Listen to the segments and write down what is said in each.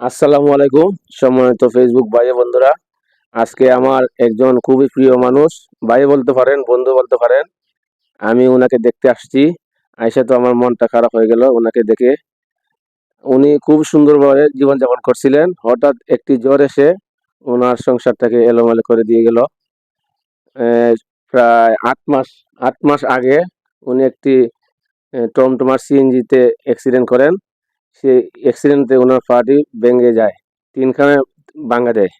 আসসালামু আলাইকুম। সম্মানিত ফেসবুক ভাই বন্ধুরা, আজকে আমার একজন খুবই প্রিয় মানুষ, ভাই বলতে পারেন, বন্ধু বলতে পারেন, আমি ওনাকে দেখতে আসছি। আইসা তো আমার মনটা খারাপ হয়ে গেল ওনাকে দেখে। উনি খুব সুন্দরভাবে জীবনযাপন করছিলেন। হঠাৎ একটি জ্বর এসে ওনার সংসারটাকে এলোমেলো করে দিয়ে গেল। প্রায় আট মাস আট মাস আগে উনি একটি টমটমার সিএনজিতে অ্যাক্সিডেন্ট করেন। সেই অ্যাক্সিডেন্টে ওনার পাটি ভেঙে যায় তিনখানে ভাঙা দেয়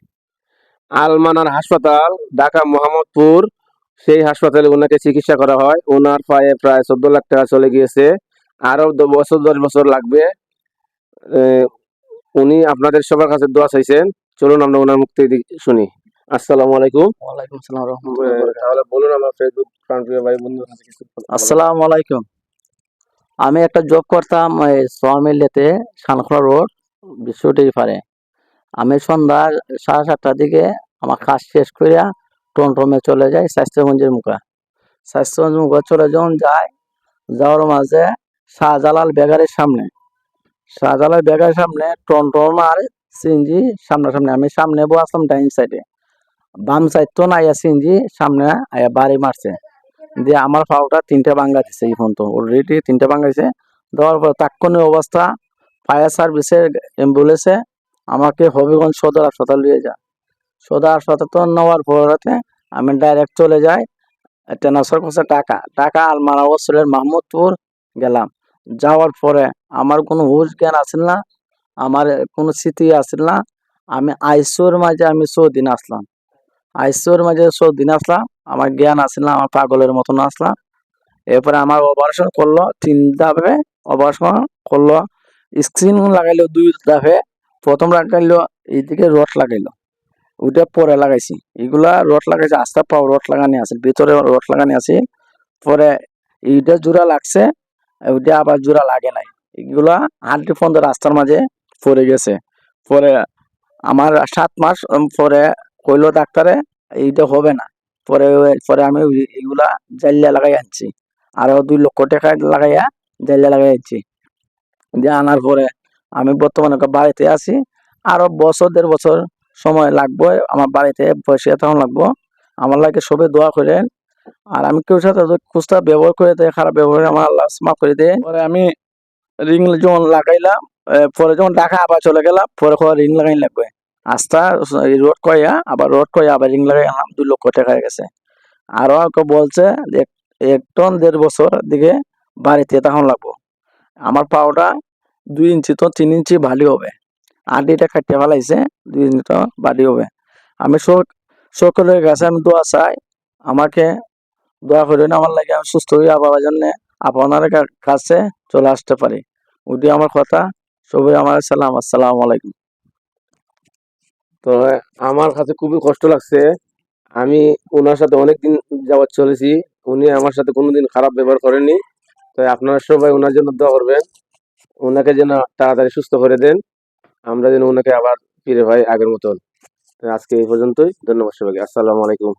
আলমানার হাসপাতাল ঢাকা মোহাম্মদপুর সেই হাসপাতালে ওনাকে চিকিৎসা করা হয়। ওনার পায়ে প্রায় চোদ্দ লাখ টাকা চলে গিয়েছে। আরও দ- বছর দশ বছর লাগবে। উনি আপনাদের সবার কাছে দোয়া চাইছেন। চলুন আমরা ওনার মুক্তি শুনি। আসসালামু আলাইকুম। ওয়ালাইকুম আসসালাম রহমতুল্লাহ তাহলে বলুন আমার ফেসবুক প্রাণপ্রিয় ভাই। আসসালামু আলাইকুম। আমি একটা জব করতাম সোয়ামিলেতে শানখোলা রোড বিশ্বটির পারে। আমি সন্ধ্যা সাড়ে সাতটার দিকে আমার কাজ শেষ করিয়া টমটমে চলে যাই স্বাস্থ্যগঞ্জের মুখে। স্বাস্থ্যগঞ্জ মুখে চলে যখন যাই, যাওয়ার মাঝে শাহজালাল বেগারের সামনে। শাহজালাল বেগারের সামনে টমটম আর সিএনজি সামনাসামনি। আমি সামনে বসলাম ডাইন সাইডে। বাম সাইড তো না আইয়া সিএনজি, সামনে আয়া বাড়ি মারছে। দিয়ে আমার পাওটা তিনটে ভাঙ্গা দিছে এই পর্যন্ত অলরেডি তিনটে ভাঙ্গা দিছে দেওয়ার পর তাৎক্ষণিক অবস্থা ফায়ার সার্ভিসের অ্যাম্বুলেন্সে আমাকে হবিগঞ্জ সদর হাসপাতাল নিয়ে যায়। সদর হাসপাতাল নেওয়ার পরেতে আমি ডাইরেক্ট চলে যাই ট্রান্সফার করছে টাকা টাকা আলমারা হোস্টেলের মাহমুদপুর গেলাম। যাওয়ার পরে আমার কোনো হুশ জ্ঞান আসিল না, আমার কোনো স্মৃতি আসিল না। আমি আইসোর মাঝে আমি চৌদিন আসলাম। আইসোর মাঝে চৌদিন আসলাম আমার জ্ঞান আসিল আমার পাগলের মতন আসলাম এরপরে আমার অপারেশন করল, তিন ধাপে অপারেশন করল। স্ক্রিন লাগাইলো, দুই ধাপে। প্রথম লাগাইলো এইদিকে রড লাগাইলো। ওইটা পরে লাগাইছি। এগুলা রড লাগাইছে, আস্তে পাও রড লাগানি আছে, ভিতরে রড লাগানি আছে। পরে এইটা জোড়া লাগছে, ওইটা আবার জোড়া লাগে নাই। এগুলা হাড্ডি ফন্দ রাস্তার মাঝে পড়ে গেছে। পরে আমার সাত মাস পরে কইলো ডাক্তারে, এইটা হবে না। পরে পরে আমি এগুলা জাল্লা লাগাই আনছি। আরও দুই লক্ষ টাকা লাগাইয়া জাল্লা লাগাই আনছি। দিয়ে আনার পরে আমি বর্তমানে বাড়িতে আছি। আরও বছর, দেড় বছর সময় লাগবে, আমার বাড়িতে বসে তখন লাগবো। আমার লাগে সবে দোয়া করেন। আর আমি কেউ সাথে খুচরা ব্যবহার করে দেয়, খারাপ ব্যবহার আমার আল্লাহ মাফ করে দেয়। পরে আমি রিং যখন লাগাইলাম পরে যখন ঢাকা আবার চলে গেলাম, পরে রিং লাগাই লাগবে। আস্তা রোড কয়া আবার রোড কয়া, আবার রিং লাগাই আনলাম দুই লক্ষ টাকা হয়ে গেছে। আরও কেউ বলছে এক- টন দেড় বছর দিকে বাড়িতে তখন লাগবো। আমার পাওটা দুই ইঞ্চি তো তিন ইঞ্চি ভালো হবে। আডিটা কাটিয়ে ফেলাইছে, দুই ইঞ্চি তো বাড়ি হবে। আমি সক- সকলের কাছে আমি দোয়া চাই, আমাকে দোয়া করেন, আমার লাগে আমি সুস্থ হয়ে আবার জন্য আপনার কাছে চলে আসতে পারি। ওটি আমার কথা, সবাই আমার সালাম, আসসালামু আলাইকুম। তো আমার কাছে খুবই কষ্ট লাগছে। আমি ওনার সাথে অনেকদিন যাওয়ার চলেছি। উনি আমার সাথে কোনোদিন খারাপ ব্যবহার করেননি। তো আপনারা সবাই ওনার জন্য দোয়া করবেন। ওনাকে যেন তাড়াতাড়ি সুস্থ করে দেন। আমরা যেন ওনাকে আবার ফিরে পাই আগের মতন। আজকে এই পর্যন্তই। ধন্যবাদ সবাইকে। আসসালামু আলাইকুম।